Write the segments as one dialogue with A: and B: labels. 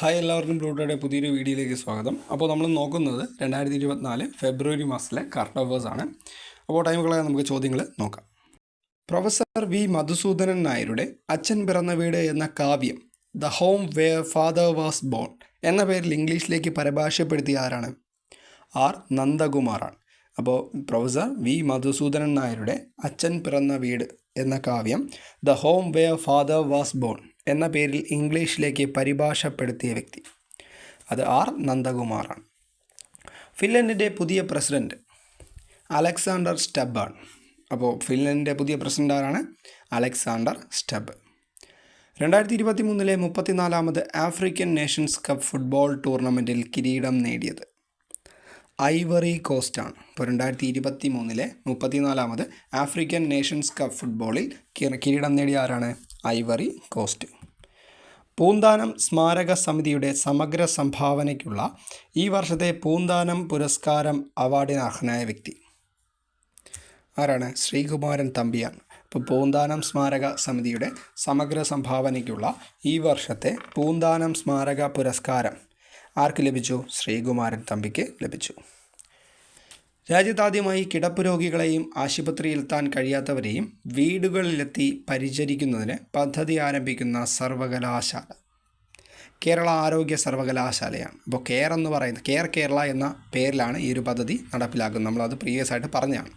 A: Hi എല്ലാവർക്കും ബ്ലൂട്ടോയുടെ പുതിയൊരു വീഡിയോയിലേക്ക് സ്വാഗതം. അപ്പോൾ നമ്മൾ നോക്കുന്നത് രണ്ടായിരത്തി ഇരുപത്തിനാല് ഫെബ്രുവരി മാസത്തിലെ കറണ്ട് അഫേഴ്സ് ആണ്. അപ്പോൾ കളയാൻ നമുക്ക് ചോദ്യങ്ങൾ നോക്കാം. പ്രൊഫസർ വി മധുസൂദനൻ നായരുടെ അച്ഛൻ പിറന്ന വീട് എന്ന കാവ്യം the home where father was born എന്ന പേരിൽ ഇംഗ്ലീഷിലേക്ക് പരിഭാഷപ്പെടുത്തിയ ആരാണ്? ആർ നന്ദകുമാറാണ്. അപ്പോൾ പ്രൊഫസർ വി മധുസൂദനൻ നായരുടെ അച്ഛൻ പിറന്ന വീട് എന്ന കാവ്യം the home where father was born എന്ന പേരിൽ ഇംഗ്ലീഷിലേക്ക് പരിഭാഷപ്പെടുത്തിയ വ്യക്തി. അത് ആർ. നന്ദകുമാറാണ്. ഫിൻലൻഡിന്റെ പുതിയ പ്രസിഡന്റ് അലക്സാണ്ടർ സ്റ്റബാണ് അപ്പോൾ ഫിൻലൻഡിന്റെ പുതിയ പ്രസിഡന്റ് ആരാണ്? അലക്സാണ്ടർ സ്റ്റബ് രണ്ടായിരത്തി ഇരുപത്തി മൂന്നിലെ മുപ്പത്തിനാലാമത് ആഫ്രിക്കൻ നേഷൻസ് കപ്പ് ഫുട്ബോൾ ടൂർണമെന്റിൽ കിരീടം നേടിയത് ഐവറി കോസ്റ്റാണ്. ഇപ്പോൾ രണ്ടായിരത്തി ഇരുപത്തി മൂന്നിലെ മുപ്പത്തിനാലാമത് ആഫ്രിക്കൻ നേഷൻസ് കപ്പ് ഫുട്ബോളിൽ കിരീടം നേടിയ ആരാണ്? Ivory Coast. പൂന്താനം സ്മാരക സമിതിയുടെ സമഗ്ര സംഭാവനയ്ക്കുള്ള ഈ വർഷത്തെ പൂന്താനം പുരസ്കാരം അവാർഡിന് അർഹനായ വ്യക്തി. ആരാണ്? ശ്രീകുമാരൻ തമ്പിയാണ്. ഇപ്പോൾ പൂന്താനം സ്മാരക സമിതിയുടെ സമഗ്ര സംഭാവനയ്ക്കുള്ള ഈ വർഷത്തെ പൂന്താനം സ്മാരക പുരസ്കാരം ആർക്ക് ലഭിച്ചു? ശ്രീകുമാരൻ തമ്പിക്ക് ലഭിച്ചു. രാജ്യത്താദ്യമായി കിടപ്പ് രോഗികളെയും ആശുപത്രിയിലെത്താൻ കഴിയാത്തവരെയും വീടുകളിലെത്തി പരിചരിക്കുന്നതിന് പദ്ധതി ആരംഭിക്കുന്ന സർവകലാശാല. കേരള ആരോഗ്യ സർവകലാശാലയാണ്. അപ്പോൾ കെയർ എന്ന് പറയുന്നത് കെയർ കേരള എന്ന പേരിലാണ് ഈ ഒരു പദ്ധതി നടപ്പിലാക്കുന്നത്. നമ്മളത് പ്രീവിയസ് ആയിട്ട് പറഞ്ഞതാണ്.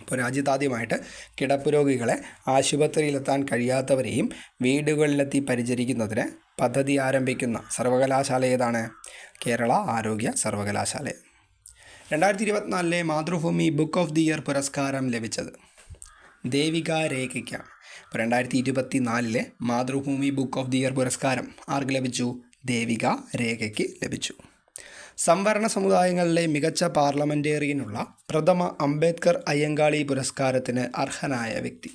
A: അപ്പോൾ രാജ്യത്താദ്യമായിട്ട് കിടപ്പ് രോഗികളെ ആശുപത്രിയിലെത്താൻ കഴിയാത്തവരെയും വീടുകളിലെത്തി പരിചരിക്കുന്നതിന് പദ്ധതി ആരംഭിക്കുന്ന സർവകലാശാല ഏതാണ്? കേരള ആരോഗ്യ സർവകലാശാല. രണ്ടായിരത്തി ഇരുപത്തിനാലിലെ Mathrubhumi book of the year പുരസ്കാരം ലഭിച്ചത്. ദേവിക രേഖയ്ക്കാണ്. അപ്പോൾ രണ്ടായിരത്തി ഇരുപത്തി നാലിലെ Mathrubhumi book of the year പുരസ്കാരം ആർക്ക് ലഭിച്ചു? ദേവിക രേഖയ്ക്ക് ലഭിച്ചു. സംവരണ സമുദായങ്ങളിലെ മികച്ച പാർലമെന്റേറിയനുള്ള പ്രഥമ അംബേദ്കർ അയ്യങ്കാളി പുരസ്കാരത്തിന് അർഹനായ വ്യക്തി.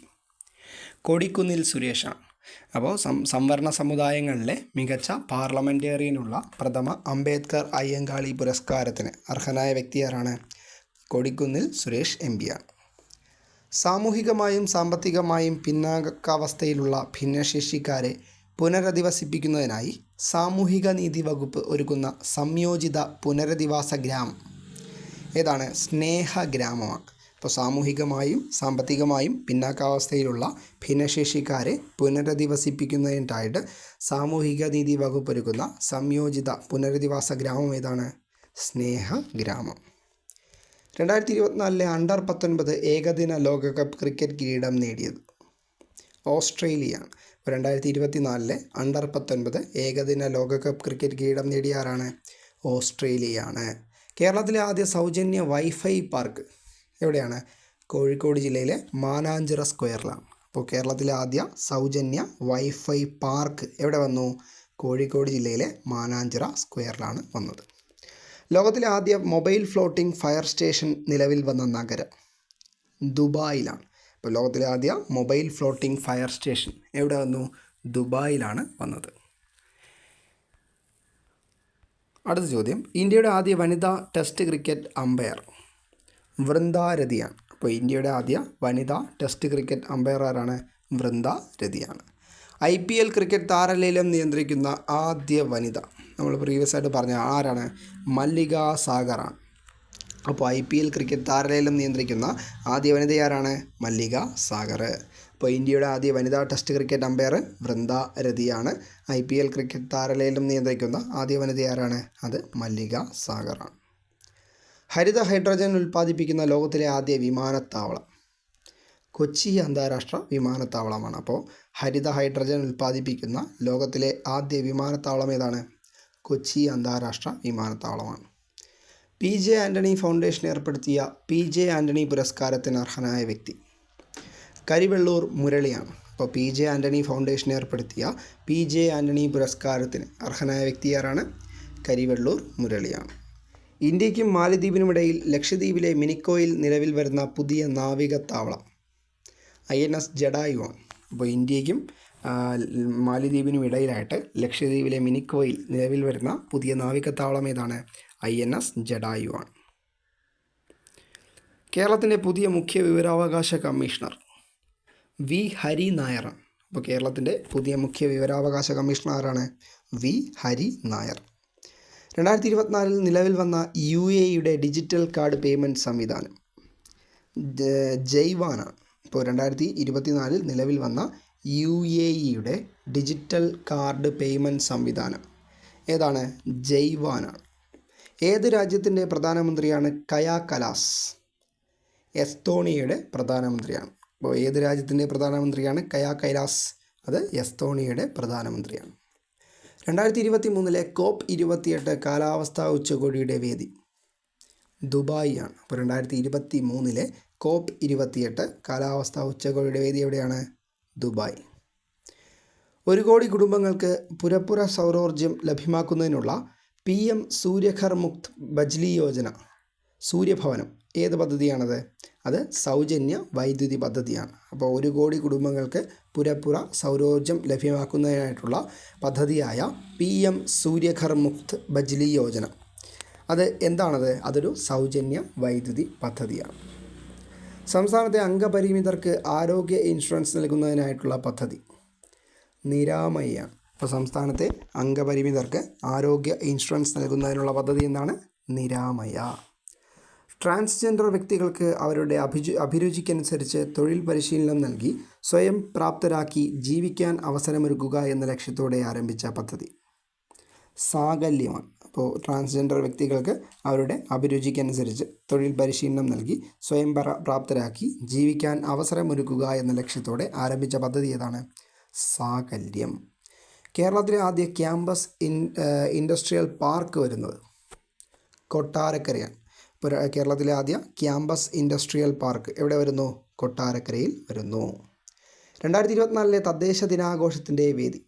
A: കൊടിക്കുന്നിൽ സുരേഷാണ്. അപ്പോൾ സം സംവരണ സമുദായങ്ങളിലെ മികച്ച പാർലമെന്റേറിയനുള്ള പ്രഥമ അംബേദ്കർ അയ്യങ്കാളി പുരസ്കാരത്തിന് അർഹനായ വ്യക്തി ആരാണ്? കൊടിക്കുന്നിൽ സുരേഷ് എം പിയാണ് സാമൂഹികമായും സാമ്പത്തികമായും പിന്നാക്കാവസ്ഥയിലുള്ള ഭിന്നശേഷിക്കാരെ പുനരധിവസിപ്പിക്കുന്നതിനായി സാമൂഹിക നീതി വകുപ്പ് ഒരുക്കുന്ന സംയോജിത പുനരധിവാസ ഗ്രാമം. ഏതാണ്? സ്നേഹഗ്രാമമാണ് ഇപ്പോൾ സാമൂഹികമായും സാമ്പത്തികമായും പിന്നാക്കാവസ്ഥയിലുള്ള ഭിന്നശേഷിക്കാരെ പുനരധിവസിപ്പിക്കുന്നതിനായിട്ട് സാമൂഹിക നീതി വകുപ്പ് ഒരുക്കുന്ന സംയോജിത പുനരധിവാസ ഗ്രാമം ഏതാണ്? സ്നേഹ ഗ്രാമം. രണ്ടായിരത്തി ഇരുപത്തിനാലിലെ അണ്ടർ പത്തൊൻപത് ഏകദിന ലോകകപ്പ് ക്രിക്കറ്റ് കിരീടം നേടിയത് ഓസ്ട്രേലിയ രണ്ടായിരത്തി ഇരുപത്തിനാലിലെ അണ്ടർ പത്തൊൻപത് ഏകദിന ലോകകപ്പ് ക്രിക്കറ്റ് കിരീടം നേടിയ ആരാണ്? ഓസ്ട്രേലിയയാണ്. കേരളത്തിലെ ആദ്യ സൗജന്യ വൈഫൈ പാർക്ക് എവിടെയാണ്? കോഴിക്കോട് ജില്ലയിലെ മാനാഞ്ചിറ സ്ക്വയറിലാണ്. അപ്പോൾ കേരളത്തിലെ ആദ്യ സൗജന്യ വൈഫൈ പാർക്ക് എവിടെ വന്നു? കോഴിക്കോട് ജില്ലയിലെ മാനാഞ്ചിറ സ്ക്വയറിലാണ് വന്നത്. ലോകത്തിലെ ആദ്യ മൊബൈൽ ഫ്ലോട്ടിംഗ് ഫയർ സ്റ്റേഷൻ നിലവിൽ വന്ന നഗരം ദുബായിലാണ്. ഇപ്പോൾ ലോകത്തിലെ ആദ്യ മൊബൈൽ ഫ്ലോട്ടിംഗ് ഫയർ സ്റ്റേഷൻ എവിടെ വന്നു? ദുബായിലാണ് വന്നത്. അടുത്ത ചോദ്യം. ഇന്ത്യയുടെ ആദ്യ വനിതാ ടെസ്റ്റ് ക്രിക്കറ്റ് അമ്പയർ വൃന്ദാരതിയാണ് അപ്പോൾ ഇന്ത്യയുടെ ആദ്യ വനിതാ ടെസ്റ്റ് ക്രിക്കറ്റ് അമ്പയർ ആരാണ്? വൃന്ദാരതിയാണ് ഐ പി എൽ ക്രിക്കറ്റ് താരലേലം നിയന്ത്രിക്കുന്ന ആദ്യ വനിത. നമ്മൾ പ്രീവിയസ് ആയിട്ട് പറഞ്ഞ ആരാണ്? മല്ലിക സാഗറാണ്. അപ്പോൾ ഐ പി എൽ ക്രിക്കറ്റ് താരലേലം നിയന്ത്രിക്കുന്ന ആദ്യ വനിത ആരാണ്? മല്ലിക സാഗർ അപ്പോൾ ഇന്ത്യയുടെ ആദ്യ വനിതാ ടെസ്റ്റ് ക്രിക്കറ്റ് അമ്പയർ വൃന്ദ രതിയാണ്. ഐ പി എൽ ക്രിക്കറ്റ് താരലേലം നിയന്ത്രിക്കുന്ന ആദ്യ വനിത ആരാണ്? അത് മല്ലിക സാഗറാണ്. ഹരിത ഹൈഡ്രജൻ ഉൽപ്പാദിപ്പിക്കുന്ന ലോകത്തിലെ ആദ്യ വിമാനത്താവളം. കൊച്ചി അന്താരാഷ്ട്ര വിമാനത്താവളമാണ്. അപ്പോൾ ഹരിത ഹൈഡ്രജൻ ഉൽപ്പാദിപ്പിക്കുന്ന ലോകത്തിലെ ആദ്യ വിമാനത്താവളം ഏതാണ്? കൊച്ചി അന്താരാഷ്ട്ര വിമാനത്താവളമാണ്. പി ജെ ആന്റണി ഫൗണ്ടേഷൻ ഏർപ്പെടുത്തിയ പി ജെ ആന്റണി പുരസ്കാരത്തിന് അർഹനായ വ്യക്തി കരിവെള്ളൂർ മുരളിയാണ്. അപ്പോൾ പി ജെ ആന്റണി ഫൗണ്ടേഷൻ ഏർപ്പെടുത്തിയ പി ജെ ആന്റണി പുരസ്കാരത്തിന് അർഹനായ വ്യക്തി ആരാണ്? കരിവെള്ളൂർ മുരളിയാണ്. ഇന്ത്യക്കും മാലദ്വീപിനുമിടയിൽ ലക്ഷദ്വീപിലെ മിനിക്കോയിൽ നിലവിൽ വരുന്ന പുതിയ നാവിക താവളം. ഐ എൻ എസ് ജഡായുവാണ്. അപ്പോൾ ഇന്ത്യയ്ക്കും മാലദ്വീപിനും ഇടയിലായിട്ട് ലക്ഷദ്വീപിലെ മിനിക്കോയിൽ നിലവിൽ വരുന്ന പുതിയ നാവികത്താവളം ഏതാണ്? ഐ എൻ എസ് ജഡായുവാണ്. കേരളത്തിന്റെ പുതിയ മുഖ്യ വിവരാവകാശ കമ്മീഷണർ വി. ഹരി നായറാണ് അപ്പോൾ കേരളത്തിന്റെ പുതിയ മുഖ്യ വിവരാവകാശ കമ്മീഷണർ ആരാണ്? വി. ഹരി നായർ. രണ്ടായിരത്തി ഇരുപത്തിനാലിൽ നിലവിൽ വന്ന യു എയുടെ ഡിജിറ്റൽ കാർഡ് പേയ്മെന്റ് സംവിധാനം. ജൈവാനാണ് ഇപ്പോൾ രണ്ടായിരത്തി ഇരുപത്തിനാലിൽ നിലവിൽ വന്ന യു എ ഇയുടെ ഡിജിറ്റൽ കാർഡ് പേയ്മെന്റ് സംവിധാനം. ഏതാണ്? ജൈവാനാണ് ഏത് രാജ്യത്തിന്റെ പ്രധാനമന്ത്രിയാണ് കയാ കലാസ്? എസ്തോണിയയുടെ പ്രധാനമന്ത്രിയാണ്. അപ്പോൾ ഏത് രാജ്യത്തിന്റെ പ്രധാനമന്ത്രിയാണ് കയാ കൈലാസ്? അത് എസ്തോണിയയുടെ പ്രധാനമന്ത്രിയാണ്. രണ്ടായിരത്തി ഇരുപത്തി മൂന്നിലെ കോപ്പ് ഇരുപത്തിയെട്ട് കാലാവസ്ഥാ ഉച്ചകോടിയുടെ വേദി. ദുബായ് ആണ് അപ്പോൾ രണ്ടായിരത്തി ഇരുപത്തി മൂന്നിലെ കോപ്പ് ഇരുപത്തിയെട്ട് കാലാവസ്ഥാ ഉച്ചകോടിയുടെ വേദി എവിടെയാണ്? ദുബായ്. ഒരു കോടി കുടുംബങ്ങൾക്ക് പുരപ്പുര സൗരോർജം ലഭ്യമാക്കുന്നതിനുള്ള പി എം സൂര്യഘർ മുക്ത് ബജ്ലി യോജന. സൂര്യഭവനം ഏത് പദ്ധതിയാണത്? അത് സൗജന്യ വൈദ്യുതി പദ്ധതിയാണ്. അപ്പോൾ ഒരു കോടി കുടുംബങ്ങൾക്ക് പുരപ്പുറ സൗരോർജം ലഭ്യമാക്കുന്നതിനായിട്ടുള്ള പദ്ധതിയായ പി എം സൂര്യഘർ മുക്ത് ബജ്ലി യോജന. അത് എന്താണത്? അതൊരു സൗജന്യ വൈദ്യുതി പദ്ധതിയാണ്. സംസ്ഥാനത്തെ അംഗപരിമിതർക്ക് ആരോഗ്യ ഇൻഷുറൻസ് നൽകുന്നതിനായിട്ടുള്ള പദ്ധതി. നിരാമയാണ് അപ്പോൾ സംസ്ഥാനത്തെ അംഗപരിമിതർക്ക് ആരോഗ്യ ഇൻഷുറൻസ് നൽകുന്നതിനുള്ള പദ്ധതി എന്താണ്? നിരാമയ. ട്രാൻസ്ജെൻഡർ വ്യക്തികൾക്ക് അവരുടെ അഭിജു അഭിരുചിക്കനുസരിച്ച് തൊഴിൽ പരിശീലനം നൽകി സ്വയം പ്രാപ്തരാക്കി ജീവിക്കാൻ അവസരമൊരുക്കുക എന്ന ലക്ഷ്യത്തോടെ ആരംഭിച്ച പദ്ധതി. സാകല്യമാണ്. അപ്പോൾ ട്രാൻസ്ജെൻഡർ വ്യക്തികൾക്ക് അവരുടെ അഭിരുചിക്കനുസരിച്ച് തൊഴിൽ പരിശീലനം നൽകി സ്വയം പ്രാപ്തരാക്കി ജീവിക്കാൻ അവസരമൊരുക്കുക എന്ന ലക്ഷ്യത്തോടെ ആരംഭിച്ച പദ്ധതി ഏതാണ്? സാകല്യം. കേരളത്തിലെ ആദ്യ ക്യാമ്പസ് ഇൻ ഇൻഡസ്ട്രിയൽ പാർക്ക് വരുന്നത് കൊട്ടാരക്കരയാണ്. കേരളത്തിലെ ആദ്യ ക്യാമ്പസ് ഇൻഡസ്ട്രിയൽ പാർക്ക് എവിടെ വരുന്നു? കൊട്ടാരക്കരയിൽ വരുന്നു. രണ്ടായിരത്തി ഇരുപത്തിനാലിലെ തദ്ദേശ ദിനാഘോഷത്തിന്റെ വേദി.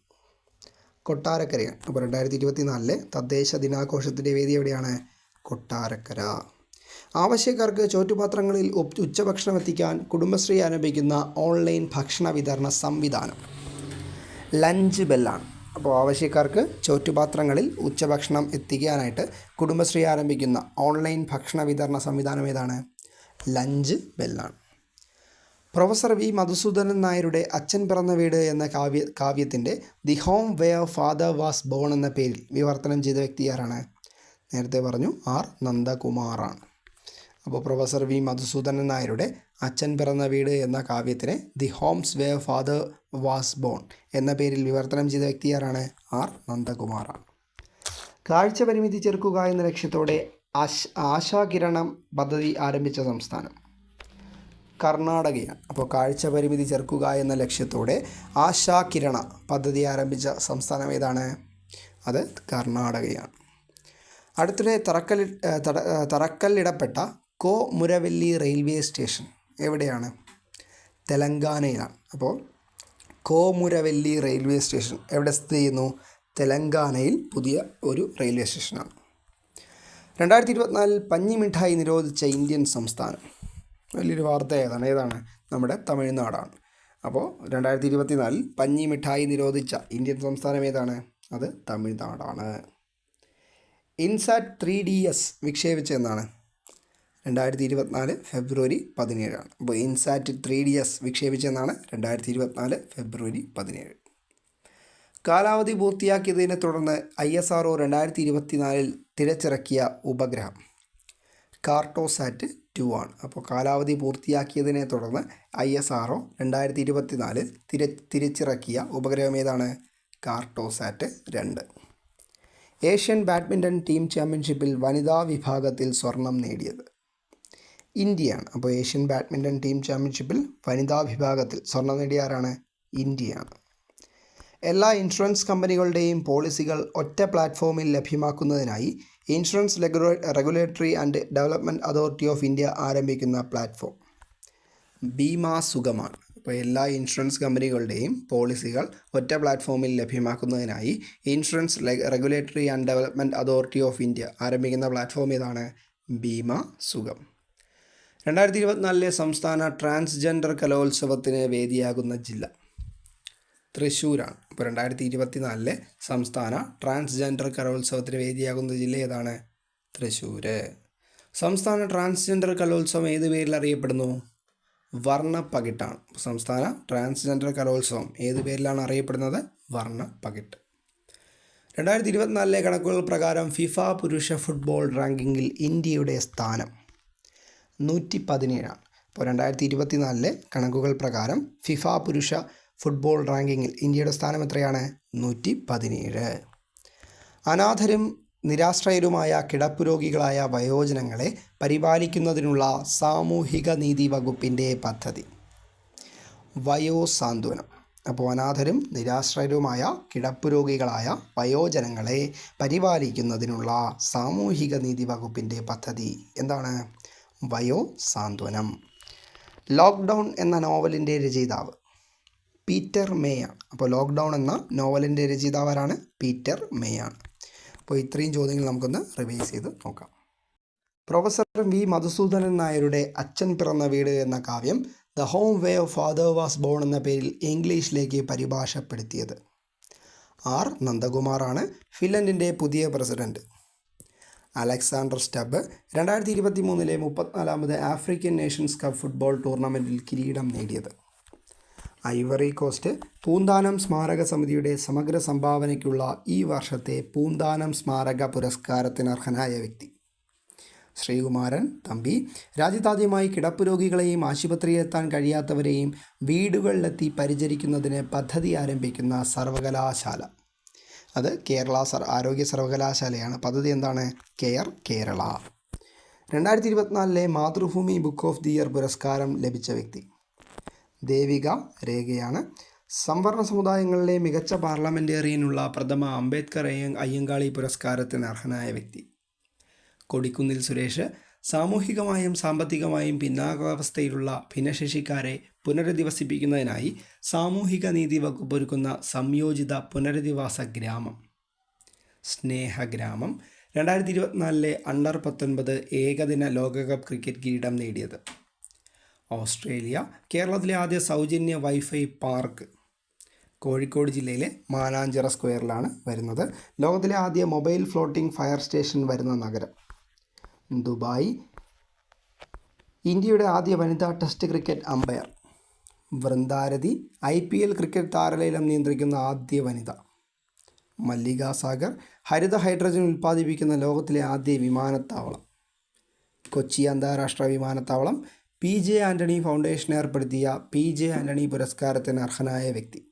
A: കൊട്ടാരക്കരയാണ്. അപ്പോൾ രണ്ടായിരത്തി ഇരുപത്തിനാലിലെ തദ്ദേശ ദിനാഘോഷത്തിന്റെ വേദി എവിടെയാണ്? കൊട്ടാരക്കര. ആവശ്യക്കാർക്ക് ചോറ്റുപാത്രങ്ങളിൽ ഉച്ചഭക്ഷണം എത്തിക്കാൻ കുടുംബശ്രീ ആരംഭിക്കുന്ന ഓൺലൈൻ ഭക്ഷണ വിതരണ സംവിധാനം. ലഞ്ച് ബെല്ലാണ്. അപ്പോൾ ആവശ്യക്കാർക്ക് ചോറ്റുപാത്രങ്ങളിൽ ഉച്ചഭക്ഷണം എത്തിക്കാനായിട്ട് കുടുംബശ്രീ ആരംഭിക്കുന്ന ഓൺലൈൻ ഭക്ഷണ വിതരണ സംവിധാനം ഏതാണ്? ലഞ്ച് ബെല്ലാണ്. പ്രൊഫസർ വി മധുസൂദനൻ നായരുടെ അച്ഛൻ പിറന്ന വീട് എന്ന കാവ്യ കാവ്യത്തിന്റെ the home where father was born എന്ന പേരിൽ വിവർത്തനം ചെയ്ത വ്യക്തി ആരാണ്? നേരത്തെ പറഞ്ഞു ആർ നന്ദകുമാറാണ്. അപ്പോൾ പ്രൊഫസർ വി മധുസൂദനൻ നായരുടെ അച്ഛൻ പിറന്ന വീട് എന്ന കാവ്യത്തിനെ the homes where father was born എന്ന പേരിൽ വിവർത്തനം ചെയ്ത വ്യക്തി ആരാണ് ആർ നന്ദകുമാറാണ്. കാഴ്ച പരിമിതി ചെറുക്കുക എന്ന ലക്ഷ്യത്തോടെ ആശ് ആശാകിരണം പദ്ധതി ആരംഭിച്ച സംസ്ഥാനം. കർണാടകയാണ്. അപ്പോൾ കാഴ്ച പരിമിതി ചെറുക്കുക എന്ന ലക്ഷ്യത്തോടെ ആശാകിരണ പദ്ധതി ആരംഭിച്ച സംസ്ഥാനം ഏതാണ്? അത് കർണാടകയാണ്. അടുത്തിടെ തറക്കല്ലി തറക്കല്ലിടപ്പെട്ട കോ മുരവല്ലി റെയിൽവേ സ്റ്റേഷൻ എവിടെയാണ്? തെലങ്കാനയിലാണ്. അപ്പോൾ കോമുരവല്ലി റെയിൽവേ സ്റ്റേഷൻ എവിടെ സ്ഥിതി ചെയ്യുന്നു? തെലങ്കാനയിൽ പുതിയ ഒരു റെയിൽവേ സ്റ്റേഷനാണ്. രണ്ടായിരത്തി ഇരുപത്തിനാലിൽ പഞ്ഞി മിഠായി നിരോധിച്ച ഇന്ത്യൻ സംസ്ഥാനം. വലിയൊരു വാർത്ത ഏതാണ്? ഏതാണ്? നമ്മുടെ തമിഴ്നാടാണ്. അപ്പോൾ രണ്ടായിരത്തി ഇരുപത്തിനാലിൽ പഞ്ഞി മിഠായി നിരോധിച്ച ഇന്ത്യൻ സംസ്ഥാനം ഏതാണ്? അത് തമിഴ്നാടാണ്. ഇൻസാറ്റ് ത്രീ ഡി എസ് വിക്ഷേപിച്ചെന്നാണ് രണ്ടായിരത്തി ഇരുപത്തിനാല് ഫെബ്രുവരി പതിനേഴാണ്. അപ്പോൾ ഇൻസാറ്റ് ത്രീ ഡി എസ് വിക്ഷേപിച്ചെന്നാണ് രണ്ടായിരത്തി ഇരുപത്തിനാല് ഫെബ്രുവരി പതിനേഴ്. കാലാവധി പൂർത്തിയാക്കിയതിനെ തുടർന്ന് ഐ എസ് ആർ ഒ രണ്ടായിരത്തി ഇരുപത്തിനാലിൽ തിരച്ചിറക്കിയ ഉപഗ്രഹം കാർട്ടോസാറ്റ് ടു ആണ്. അപ്പോൾ കാലാവധി പൂർത്തിയാക്കിയതിനെ തുടർന്ന് ഐ എസ് ആർ ഒ രണ്ടായിരത്തി ഇരുപത്തിനാല് തിര തിരിച്ചിറക്കിയ ഉപഗ്രഹം ഏതാണ്? കാർട്ടോസാറ്റ് രണ്ട്. ഏഷ്യൻ ബാഡ്മിന്റൺ ടീം ചാമ്പ്യൻഷിപ്പിൽ വനിതാ വിഭാഗത്തിൽ സ്വർണം നേടിയത്. ഇന്ത്യയാണ്. അപ്പോൾ ഏഷ്യൻ ബാഡ്മിന്റൺ ടീം ചാമ്പ്യൻഷിപ്പിൽ വനിതാ വിഭാഗത്തിൽ സ്വർണം നേടിയ ആരാണ്? ഇന്ത്യയാണ്. എല്ലാ ഇൻഷുറൻസ് കമ്പനികളുടെയും പോളിസികൾ ഒറ്റ പ്ലാറ്റ്ഫോമിൽ ലഭ്യമാക്കുന്നതിനായി Insurance റെഗുലേ Regulatory and Development Authority of India ആരംഭിക്കുന്ന പ്ലാറ്റ്ഫോം. ബീമാ സുഖമാണ് അപ്പോൾ എല്ലാ ഇൻഷുറൻസ് കമ്പനികളുടെയും പോളിസികൾ ഒറ്റ പ്ലാറ്റ്ഫോമിൽ ലഭ്യമാക്കുന്നതിനായി Insurance Regulatory and Development Authority of India ആരംഭിക്കുന്ന പ്ലാറ്റ്ഫോം ഏതാണ്? ഭീമ സുഖം രണ്ടായിരത്തി ഇരുപത്തിനാലിലെ സംസ്ഥാന ട്രാൻസ്ജെൻഡർ കലോത്സവത്തിന് വേദിയാകുന്ന ജില്ല തൃശ്ശൂരാണ് അപ്പോൾ രണ്ടായിരത്തി ഇരുപത്തിനാലിലെ സംസ്ഥാന ട്രാൻസ്ജെൻഡർ കലോത്സവത്തിന് വേദിയാകുന്ന ജില്ല ഏതാണ്? തൃശ്ശൂർ സംസ്ഥാന ട്രാൻസ്ജെൻഡർ കലോത്സവം ഏത് പേരിൽ അറിയപ്പെടുന്നു? വർണപ്പകിട്ടാണ്. സംസ്ഥാന ട്രാൻസ്ജെൻഡർ കലോത്സവം ഏത് പേരിലാണ് അറിയപ്പെടുന്നത്? വർണപ്പകിട്ട്. രണ്ടായിരത്തി ഇരുപത്തിനാലിലെ കണക്കുകൾ പ്രകാരം ഫിഫ പുരുഷ ഫുട്ബോൾ റാങ്കിങ്ങിൽ ഇന്ത്യയുടെ സ്ഥാനം നൂറ്റി പതിനേഴാണ് അപ്പോൾ രണ്ടായിരത്തി ഇരുപത്തിനാലിലെ കണക്കുകൾ പ്രകാരം ഫിഫ പുരുഷ ഫുട്ബോൾ റാങ്കിങ്ങിൽ ഇന്ത്യയുടെ സ്ഥാനം എത്രയാണ്? നൂറ്റി പതിനേഴ് അനാഥരും നിരാശ്രയരുമായ കിടപ്പുരോഗികളായ വയോജനങ്ങളെ പരിപാലിക്കുന്നതിനുള്ള സാമൂഹിക നീതി വകുപ്പിന്റെ പദ്ധതി. വയോസാന്ത്വനം. അപ്പോൾ അനാഥരും നിരാശ്രയരുമായ കിടപ്പുരോഗികളായ വയോജനങ്ങളെ പരിപാലിക്കുന്നതിനുള്ള സാമൂഹിക നീതി വകുപ്പിന്റെ പദ്ധതി എന്താണ്? വയോ സാന്ത്വനം ലോക്ക്ഡൗൺ എന്ന നോവലിന്റെ രചയിതാവ് പീറ്റർ മേയ അപ്പോൾ ലോക്ക്ഡൗൺ എന്ന നോവലിന്റെ രചയിതാവ് ആരാണ്? പീറ്റർ മേയാണ് അപ്പോൾ ഇത്രയും ചോദ്യങ്ങൾ നമുക്കൊന്ന് റിവൈസ് ചെയ്ത് നോക്കാം. Professor V. മധുസൂദനൻ നായരുടെ അച്ഛൻ പിറന്ന വീട് എന്ന കാവ്യം the home where of father was born എന്ന പേരിൽ ഇംഗ്ലീഷിലേക്ക് പരിഭാഷപ്പെടുത്തിയത്. ആർ. നന്ദകുമാറാണ് ഫിൻലൻഡിന്റെ പുതിയ പ്രസിഡന്റ്. അലക്സാണ്ടർ സ്റ്റബ് രണ്ടായിരത്തി ഇരുപത്തി മൂന്നിലെ മുപ്പത്തിനാലാമത് ആഫ്രിക്കൻ നേഷൻസ് കപ്പ് ഫുട്ബോൾ ടൂർണമെന്റിൽ കിരീടം നേടിയത്. ഐവറി കോസ്റ്റ് പൂന്താനം സ്മാരക സമിതിയുടെ സമഗ്ര സംഭാവനയ്ക്കുള്ള ഈ വർഷത്തെ പൂന്താനം സ്മാരക പുരസ്കാരത്തിന് അർഹനായ വ്യക്തി. ശ്രീകുമാരൻ തമ്പി രാജ്യത്താദ്യമായി കിടപ്പ് രോഗികളെയും ആശുപത്രിയിലെത്താൻ കഴിയാത്തവരെയും വീടുകളിലെത്തി പരിചരിക്കുന്നതിന് പദ്ധതി ആരംഭിക്കുന്ന സർവകലാശാല. അത് കേരള സർ ആരോഗ്യ സർവകലാശാലയാണ്. പദ്ധതി എന്താണ്? കെയർ കേരള. രണ്ടായിരത്തി ഇരുപത്തിനാലിലെ Mathrubhumi book of the year പുരസ്കാരം ലഭിച്ച വ്യക്തി. ദേവിക രേഖയാണ്. സംവരണ സമുദായങ്ങളിലെ മികച്ച പാർലമെന്റേറിയനുള്ള പ്രഥമ അംബേദ്കർ അയ്യങ്കാളി പുരസ്കാരത്തിന് അർഹനായ വ്യക്തി. കൊടിക്കുന്നിൽ സുരേഷ് സാമൂഹികമായും സാമ്പത്തികമായും പിന്നാകാവസ്ഥയിലുള്ള ഭിന്നശേഷിക്കാരെ പുനരധിവസിപ്പിക്കുന്നതിനായി സാമൂഹിക നീതി വകുപ്പ് ഒരുക്കുന്ന സംയോജിത പുനരധിവാസ ഗ്രാമം. സ്നേഹഗ്രാമം രണ്ടായിരത്തി ഇരുപത്തിനാലിലെ അണ്ടർ പത്തൊൻപത് ഏകദിന ലോകകപ്പ് ക്രിക്കറ്റ് കിരീടം നേടിയത്. ഓസ്ട്രേലിയ കേരളത്തിലെ ആദ്യ സൗജന്യ വൈഫൈ പാർക്ക്. കോഴിക്കോട് ജില്ലയിലെ മാനാഞ്ചിറ സ്ക്വയറിലാണ് വരുന്നത്. ലോകത്തിലെ ആദ്യ മൊബൈൽ ഫ്ലോട്ടിംഗ് ഫയർ സ്റ്റേഷൻ വരുന്ന നഗരം. ദുബായ്. ഇന്ത്യയുടെ ആദ്യ വനിതാ test cricket umpire. Vrinda Rathi I P L cricket താരലേലം നിയന്ത്രിക്കുന്ന ആദ്യ വനിത. മല്ലിക സാഗർ ഹരിത ഹൈഡ്രജൻ ഉൽപ്പാദിപ്പിക്കുന്ന ലോകത്തിലെ ആദ്യ വിമാനത്താവളം. കൊച്ചി അന്താരാഷ്ട്ര വിമാനത്താവളം. പി ജെ ആന്റണി ഫൗണ്ടേഷൻ ഏർപ്പെടുത്തിയ പി ജെ ആന്റണി പുരസ്കാരത്തിന് അർഹനായ വ്യക്തി.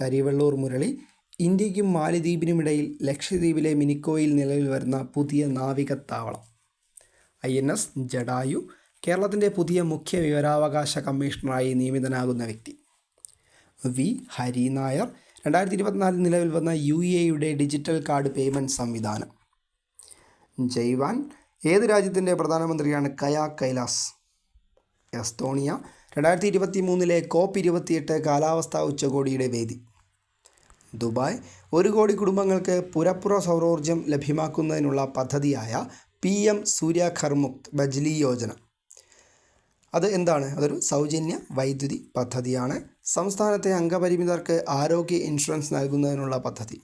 A: കരിവെള്ളൂർ മുരളി ഇന്ത്യക്കും മാലിദ്വീപിനുമിടയിൽ ലക്ഷദ്വീപിലെ മിനിക്കോയിൽ നിലവിൽ വരുന്ന പുതിയ നാവികത്താവളം. ഐ എൻ എസ് ജഡായു കേരളത്തിന്റെ പുതിയ മുഖ്യ വിവരാവകാശ കമ്മീഷണറായി നിയമിതനാകുന്ന വ്യക്തി. വി. ഹരി നായർ രണ്ടായിരത്തി ഇരുപത്തിനാലിൽ നിലവിൽ വന്ന യു എയുടെ ഡിജിറ്റൽ കാർഡ് പേയ്മെന്റ് സംവിധാനം. ജൈവാൻ ഏത് രാജ്യത്തിന്റെ പ്രധാനമന്ത്രിയാണ് കയാ കൈലാസ്? എസ്തോണിയ രണ്ടായിരത്തി ഇരുപത്തി മൂന്നിലെ കോപ്പ് ഇരുപത്തിയെട്ട് കാലാവസ്ഥാ ഉച്ചകോടിയുടെ വേദി. ദുബായ്. ഒരു കോടി കുടുംബങ്ങൾക്ക് പുരപ്പുറ സൗരോർജം ലഭ്യമാക്കുന്നതിനുള്ള പദ്ധതിയായ പി എം സൂര്യ ഖർമുക്ത് ബജ്ലി യോജന. അത് എന്താണ്? അതൊരു സൗജന്യ വൈദ്യുതി പദ്ധതിയാണ്. സംസ്ഥാനത്തെ അംഗപരിമിതർക്ക് ആരോഗ്യ ഇൻഷുറൻസ് നൽകുന്നതിനുള്ള പദ്ധതി.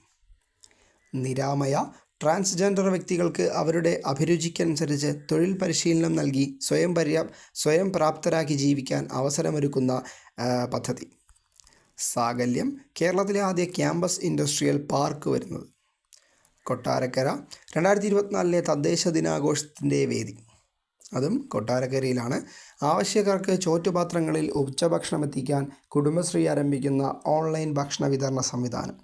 A: നിരാമയ. ട്രാൻസ്ജെൻഡർ വ്യക്തികൾക്ക് അവരുടെ അഭിരുചിക്കനുസരിച്ച് തൊഴിൽ പരിശീലനം നൽകി സ്വയം പര്യാ സ്വയം പ്രാപ്തരാക്കി ജീവിക്കാൻ അവസരമൊരുക്കുന്ന പദ്ധതി. സാകല്യം കേരളത്തിലെ ആദ്യ ക്യാമ്പസ് ഇൻഡസ്ട്രിയൽ പാർക്ക് വരുന്നത്. കൊട്ടാരക്കര രണ്ടായിരത്തി ഇരുപത്തിനാലിലെ തദ്ദേശ ദിനാഘോഷത്തിന്റെ വേദി. അതും കൊട്ടാരക്കരയിലാണ്. ആവശ്യക്കാർക്ക് ചോറ്റുപാത്രങ്ങളിൽ ഉച്ചഭക്ഷണം എത്തിക്കാൻ കുടുംബശ്രീ ആരംഭിക്കുന്ന ഓൺലൈൻ ഭക്ഷണ വിതരണ സംവിധാനം.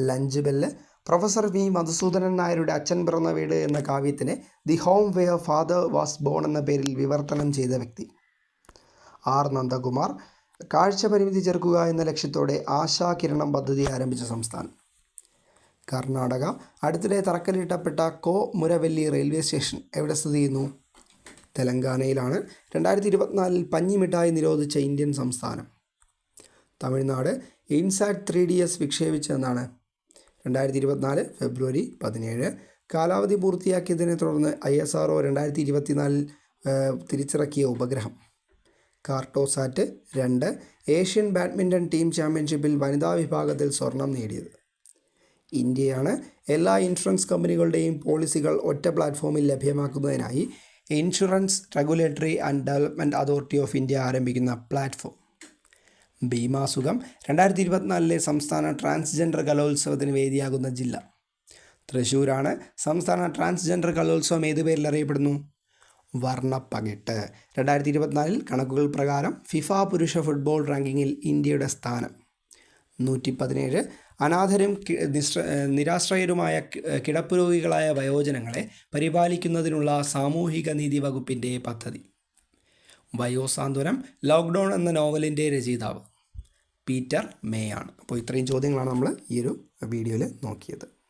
A: Lunch bell professor V. Madhusoodanan നായരുടെ അച്ഛൻ പിറന്ന വീട് എന്ന കാവ്യത്തിന് the home where father was born എന്ന പേരിൽ വിവർത്തനം ചെയ്ത വ്യക്തി. ആർ. നന്ദകുമാർ കാഴ്ച പരിമിതി ചെറുക്കുക എന്ന ലക്ഷ്യത്തോടെ ആശാകിരണം പദ്ധതി ആരംഭിച്ച സംസ്ഥാനം. കർണാടക. അടുത്തിടെ തറക്കല്ലിട്ടപ്പെട്ട കോ മുരവല്ലി റെയിൽവേ സ്റ്റേഷൻ എവിടെ സ്ഥിതി ചെയ്യുന്നു? തെലങ്കാനയിലാണ്. രണ്ടായിരത്തി ഇരുപത്തിനാലിൽ പഞ്ഞിമിഠായി നിരോധിച്ച ഇന്ത്യൻ സംസ്ഥാനം. Tamil Nadu. INSAT three D S വിക്ഷേപിച്ചതെന്നാണ്. രണ്ടായിരത്തി ഇരുപത്തിനാല് ഫെബ്രുവരി പതിനേഴ്. കാലാവധി പൂർത്തിയാക്കിയതിനെ തുടർന്ന് ഐ എസ് ആർ ഒ രണ്ടായിരത്തി ഇരുപത്തിനാലിൽ തിരിച്ചിറക്കിയ ഉപഗ്രഹം. കാർട്ടോസാറ്റ് രണ്ട് ഏഷ്യൻ ബാഡ്മിന്റൺ ടീം ചാമ്പ്യൻഷിപ്പിൽ വനിതാ വിഭാഗത്തിൽ സ്വർണം നേടിയത്. ഇന്ത്യയാണ് എല്ലാ ഇൻഷുറൻസ് കമ്പനികളുടെയും പോളിസികൾ ഒറ്റ പ്ലാറ്റ്ഫോമിൽ ലഭ്യമാക്കുന്നതിനായി insurance regulatory and development authority of India ആരംഭിക്കുന്ന പ്ലാറ്റ്ഫോം. ഭീമാസുഖം രണ്ടായിരത്തി ഇരുപത്തിനാലിലെ സംസ്ഥാന ട്രാൻസ്ജെൻഡർ കലോത്സവത്തിന് വേദിയാകുന്ന ജില്ല. തൃശ്ശൂരാണ് സംസ്ഥാന ട്രാൻസ്ജെൻഡർ കലോത്സവം ഏതു പേരിൽ അറിയപ്പെടുന്നു? വർണപ്പകിട്ട്. രണ്ടായിരത്തി ഇരുപത്തിനാലിൽ കണക്കുകൾ പ്രകാരം ഫിഫ പുരുഷ ഫുട്ബോൾ റാങ്കിങ്ങിൽ ഇന്ത്യയുടെ സ്ഥാനം. നൂറ്റി പതിനേഴ് അനാഥരും നിരാശ്രയരുമായ കിടപ്പുരോഗികളായ വയോജനങ്ങളെ പരിപാലിക്കുന്നതിനുള്ള സാമൂഹിക നീതി വകുപ്പിന്റെ പദ്ധതി. വയോസാന്ത്വനം ലോക്ക്ഡൗൺ എന്ന നോവലിന്റെ രചയിതാവ്. പീറ്റർ മേ ആണ് അപ്പോൾ ഇത്രയും ചോദ്യങ്ങളാണ് നമ്മൾ ഈ ഒരു വീഡിയോയിൽ നോക്കിയത്.